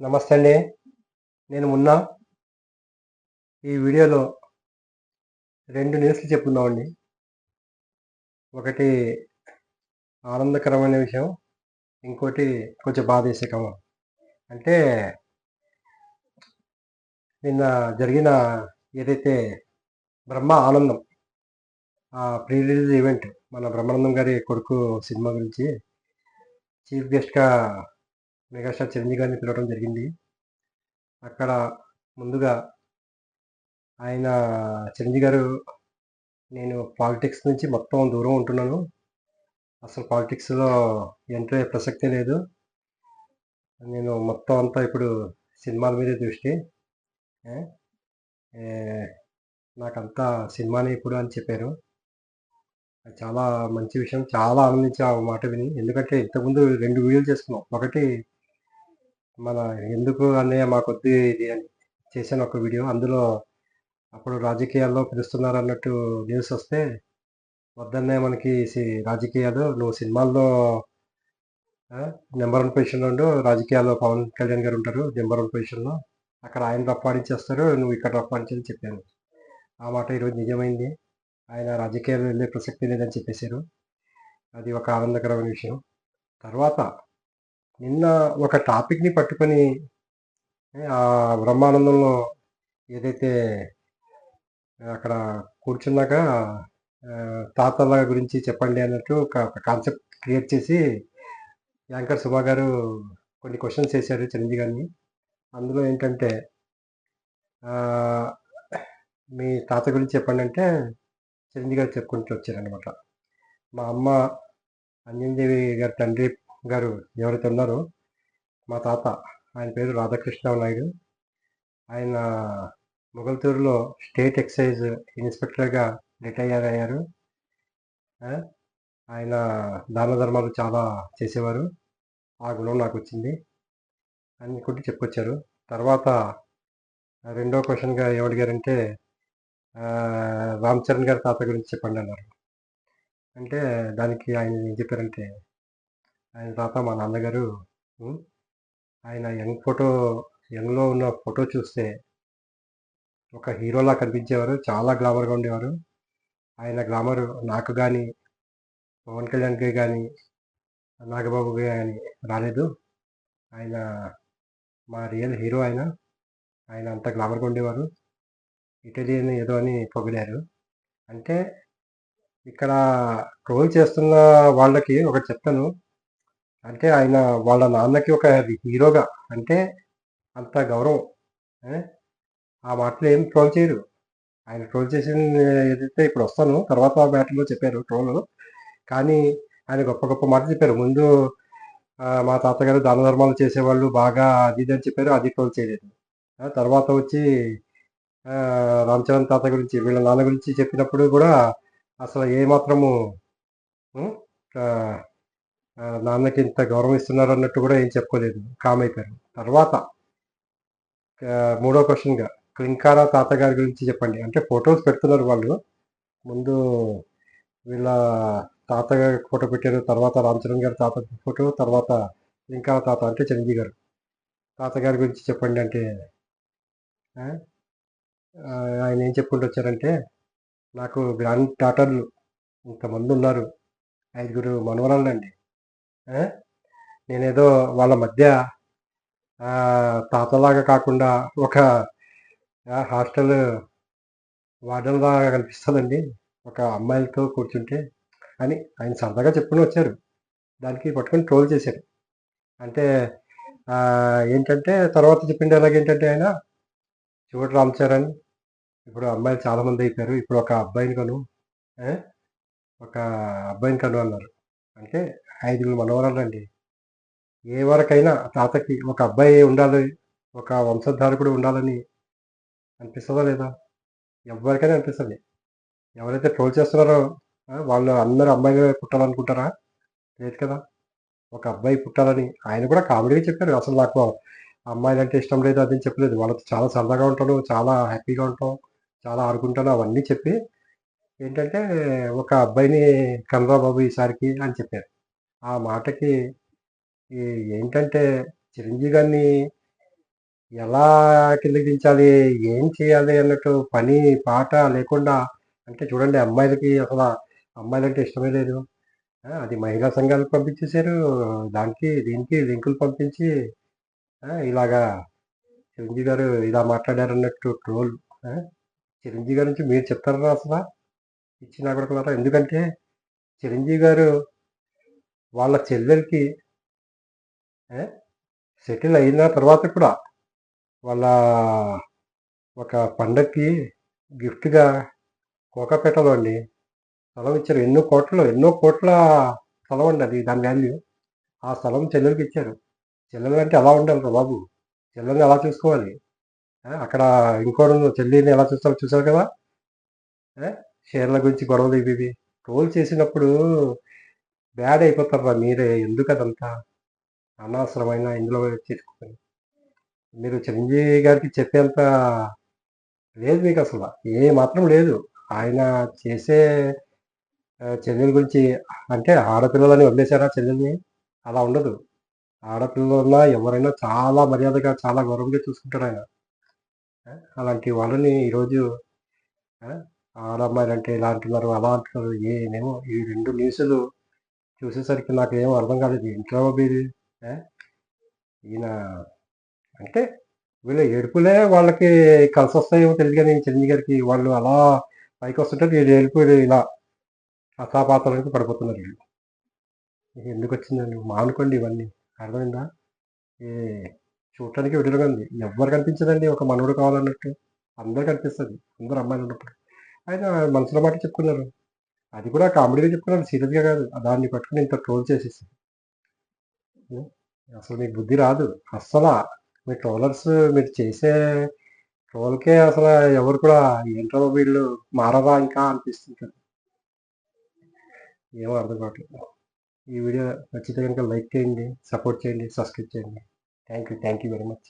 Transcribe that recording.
నమస్తే అండి. నేను మొన్న. ఈ వీడియోలో రెండు న్యూస్లు చెప్పుకుందామండి ఒకటి ఆనందకరమైన విషయం ఇంకోటి కొంచెం బాధేసకం. అంటే నిన్న జరిగిన ఏదైతే బ్రహ్మ ఆనందం ఆ ప్రీ రిలీజ్ ఈవెంట్ మన బ్రహ్మానందం గారి కొడుకు సినిమా గురించి చీఫ్ గెస్ట్గా మెగాస్టార్ చిరంజీవి గారిని పిలవడం జరిగింది. అక్కడ ముందుగా ఆయన చిరంజీవి గారు నేను పాలిటిక్స్ నుంచి మొత్తం దూరం ఉంటున్నాను. అసలు పాలిటిక్స్లో ఎంటర్ అయ్యే ప్రసక్తే లేదు. నేను మొత్తం అంతా ఇప్పుడు సినిమాల మీదే దృష్టి. నాకంతా సినిమానే ఇప్పుడు అని చెప్పారు. అది చాలా మంచి విషయం. చాలా ఆనందించి ఆ మాట విని. ఎందుకంటే ఇంతకుముందు రెండు వీడియోలు చేసుకున్నాం. ఒకటి మన ఎందుకు అన్నయ్య మాకొద్ది ఇది అని చేశాను ఒక వీడియో. అందులో అప్పుడు రాజకీయాల్లో పిలుస్తున్నారు అన్నట్టు న్యూస్ వస్తే వద్దన్నే మనకి సి- రాజకీయాలు నువ్వు సినిమాల్లో నెంబర్ వన్ పొజిషన్లో ఉండు రాజకీయాల్లో పవన్ కళ్యాణ్ గారు ఉంటారు నెంబర్ వన్ పొజిషన్లో అక్కడ ఆయన రప్పాడించేస్తారు నువ్వు ఇక్కడ రప్పాడించని చెప్పాను ఆ మాట ఈరోజు నిజమైంది. ఆయన రాజకీయాలు వెళ్ళే ప్రసక్తి లేదని చెప్పేశారు. అది ఒక ఆనందకరమైన విషయం. తర్వాత నిన్న ఒక టాపిక్ని పట్టుకొని ఆ బ్రహ్మానందంలో ఏదైతే అక్కడ కూర్చున్నాక తాతల గురించి చెప్పండి అన్నట్టు ఒక కాన్సెప్ట్ క్రియేట్ చేసి యాంకర్ సుభా గారు కొన్ని క్వశ్చన్స్ వేశారు చిరంజీవి గారిని. అందులో ఏంటంటే మీ తాత గురించి చెప్పండి అంటే చిరంజీవి గారు చెప్పుకుంటూ వచ్చారనమాట మా అమ్మ అంజనదేవి గారి తండ్రి గారు ఎవరైతే ఉన్నారో మా తాత ఆయన పేరు రాధాకృష్ణ నాయుడు. ఆయన మొగల్తూరులో స్టేట్ ఎక్సైజ్ ఇన్స్పెక్టర్గా రిటైర్ అయ్యారు ఆయన దాన ధర్మాలు చాలా చేసేవారు. ఆ గుణం నాకు వచ్చింది. అని కూడా చెప్పుకొచ్చారు. తర్వాత రెండో క్వశ్చన్గా ఏమడిగారంటే రామ్ చరణ్ గారి తాత గురించి చెప్పండి అన్నారు. అంటే దానికి ఆయన ఏం చెప్పారంటే ఆయన తాత మా నాన్నగారు ఆయన యంగ్ ఫోటో యంగ్లో ఉన్న ఫోటో చూస్తే ఒక హీరోలా కనిపించేవారు చాలా గ్లామర్గా ఉండేవారు. ఆయన గ్లామర్ నాకు కానీ పవన్ కళ్యాణ్కి కానీ నాగబాబుకి కానీ రాలేదు. ఆయన మా రియల్ హీరో ఆయన. ఆయన అంత గ్లామర్గా ఉండేవారు. ఇటాలియన్ ఏదో అని పొగిడారు. అంటే ఇక్కడ ట్రోల్ చేస్తున్న వాళ్ళకి ఒకటి చెప్తాను. అంటే ఆయన వాళ్ళ నాన్నకి ఒక హీరోగా అంటే అంత గౌరవం. ఆ మాటలు ఏం ట్రోల్ చేయరు. ఆయన ట్రోల్ చేసిన ఏదైతే ఇప్పుడు వస్తాను తర్వాత మ్యాటర్లో చెప్పారు ట్రోల్. కానీ ఆయన గొప్ప గొప్ప మాటలు చెప్పారు. ముందు మా తాతగారు దాన ధర్మాలు చేసేవాళ్ళు బాగా అది ఇది అని చెప్పారు. అది ట్రోల్ చేయలేదు. తర్వాత వచ్చి రామ్ చరణ్ తాత గురించి వీళ్ళ నాన్న గురించి చెప్పినప్పుడు కూడా అసలు ఏమాత్రము నాన్నకి ఇంత గౌరవం ఇస్తున్నారు అన్నట్టు కూడా ఏం చెప్పుకోలేదు. కామ్ అయిపోయారు తర్వాత మూడో క్వశ్చన్గా క్లింకారా తాతగారి గురించి చెప్పండి. అంటే ఫొటోస్ పెడుతున్నారు వాళ్ళు. ముందు వీళ్ళ తాతగారి ఫోటో పెట్టారు. తర్వాత రామచరణ్ గారి తాత ఫోటో తర్వాత క్లింకారా తాత అంటే చిరంజీవి గారు. తాతగారి గురించి చెప్పండి అంటే ఆయన ఏం చెప్పుకుంటూ వచ్చారంటే నాకు గ్రాండ్ డాటర్లు ఇంతమంది ఉన్నారు. ఐదుగురు మనవరాళ్ళండి. నేనేదో వాళ్ళ మధ్య తాతలాగా కాకుండా ఒక హాస్టల్ వార్డెన్లాగా కనిపిస్తుందండి. ఒక అమ్మాయిలతో కూర్చుంటే అని ఆయన సరదాగా చెప్పుకుని వచ్చారు. దానికి పట్టుకొని ట్రోల్ చేశారు. అంటే ఏంటంటే తర్వాత చెప్పింది ఎలాగేంటంటే ఆయన చూడు రామ్ చరణ్ ఇప్పుడు అమ్మాయిలు చాలామంది అయిపోయారు. ఇప్పుడు ఒక అబ్బాయిని కను ఒక అబ్బాయిని కను అన్నారు. అంటే ఐదుగురు మనవరాలండి ఏ వరకైనా తాతకి ఒక అబ్బాయి ఉండాలి ఒక వంశధారకుడు ఉండాలని అనిపిస్తుందా లేదా? ఎవరికైనా అనిపిస్తుంది. ఎవరైతే ట్రోల్ చేస్తున్నారో వాళ్ళు అందరూ అమ్మాయిగా పుట్టాలనుకుంటారా? లేదు కదా. ఒక అబ్బాయి పుట్టాలని ఆయన కూడా కామెడీగా చెప్పారు. అసలు నాకు అమ్మాయిలు అంటే ఇష్టం లేదు అది చెప్పలేదు. వాళ్ళతో చాలా సరదాగా ఉంటాను చాలా హ్యాపీగా ఉంటాం చాలా ఆడుకుంటాను అవన్నీ చెప్పి ఏంటంటే ఒక అబ్బాయిని కనరా బాబు ఈసారికి అని చెప్పారు. ఆ మాటకి ఏంటంటే చిరంజీవి గారిని ఎలా కిందకి దించాలి ఏం చేయాలి అన్నట్టు పని పాట లేకుండా అంటే చూడండి అమ్మాయిలకి అసలు అమ్మాయిలంటే ఇష్టమే లేదు. అది మహిళా సంఘాలకు పంపించేశారు. దానికి దీనికి లింకులు పంపించి ఇలాగా చిరంజీవి గారు ఇలా మాట్లాడారు అన్నట్టు ట్రోల్ చిరంజీవి గారి నుంచి మీరు చెప్తారా అసలు? ఇచ్చిన కూడా ఎందుకంటే చిరంజీవి గారు వాళ్ళ చెల్లెలకి సెటిల్ అయిన తర్వాత కూడా వాళ్ళ ఒక పండక్కి గిఫ్ట్గా కోకాపేటలో అండి. స్థలం ఇచ్చారు. ఎన్నో కోట్లు ఎన్నో కోట్ల స్థలం అండి అది దాని వాల్యూ. ఆ స్థలం చెల్లెలకి ఇచ్చారు. చెల్లెలు అంటే అలా ఉండాలి బాబు. చెల్లెల్ని ఎలా చూసుకోవాలి? అక్కడ ఇంకోటి చెల్లిని ఎలా చూస్తారో చూసారు కదా? షేర్ల గురించి గొడవలు ఇవి ఇవి. ట్రోల్ చేసినప్పుడు బ్యాడ్ అయిపోతారు రా మీరే? ఎందుకు అదంతా అనవసరమైన ఇందులో చేసుకుని మీరు చిరంజీవి గారికి చెప్పేంత లేదు మీకు అసలు. ఏ మాత్రం లేదు. ఆయన చేసే చర్యల చెల్లెల గురించి అంటే ఆడపిల్లలని వదిలేశారా చెల్లెల్ని అలా ఉండదు. ఆడపిల్లలన్నా ఎవరైనా చాలా మర్యాదగా చాలా గౌరవంగా చూసుకుంటారు ఆయన. అలాంటి వాళ్ళని ఈరోజు ఆడమ్మాయిలు అంటే ఇలా అంటున్నారు అలా అంటున్నారు. ఏమేమో ఈ రెండు న్యూస్లు చూసేసరికి నాకు ఏం అర్థం కాలేదు. ఇంట్లో ఇది? ఈయన అంటే వీళ్ళ ఏడుపులే వాళ్ళకి కలిసి వస్తాయేమో తెలియదు కానీ చిరంజీవి గారికి వాళ్ళు అలా పైకి వస్తుంటే వీళ్ళు ఏడుపు ఇలా అసాపాతాలకు పడిపోతున్నారు వీళ్ళు. ఎందుకు వచ్చిందండి మానుకోండి ఇవన్నీ. అర్థమైందా? ఏ చూడటానికి విడుదలగా ఉంది. ఎవ్వరు కనిపించదండి ఒక మనవుడు కావాలన్నట్టు. అందరు కనిపిస్తుంది. అందరు అమ్మాయిలు ఉన్నప్పుడు. ఆయన మనసులో మాట చెప్పుకున్నారు. అది కూడా కామెడీగా చెప్పుకున్నాను సీరియస్గా కాదు దాన్ని పట్టుకుని ఇంత ట్రోల్ చేసేసి. అసలు మీకు బుద్ధి రాదు. అస్సలు. మీ ట్రోలర్స్ మీరు చేసే ట్రోల్కే అసలు ఎవరు కూడా ఏంటో వీళ్ళు మారదా ఇంకా అనిపిస్తుంటారు. ఏమో అర్థం కావట్లేదు. ఈ వీడియో నచ్చితే కనుక లైక్ చేయండి సపోర్ట్ చేయండి సబ్స్క్రైబ్ చేయండి. Thank you thank you very much.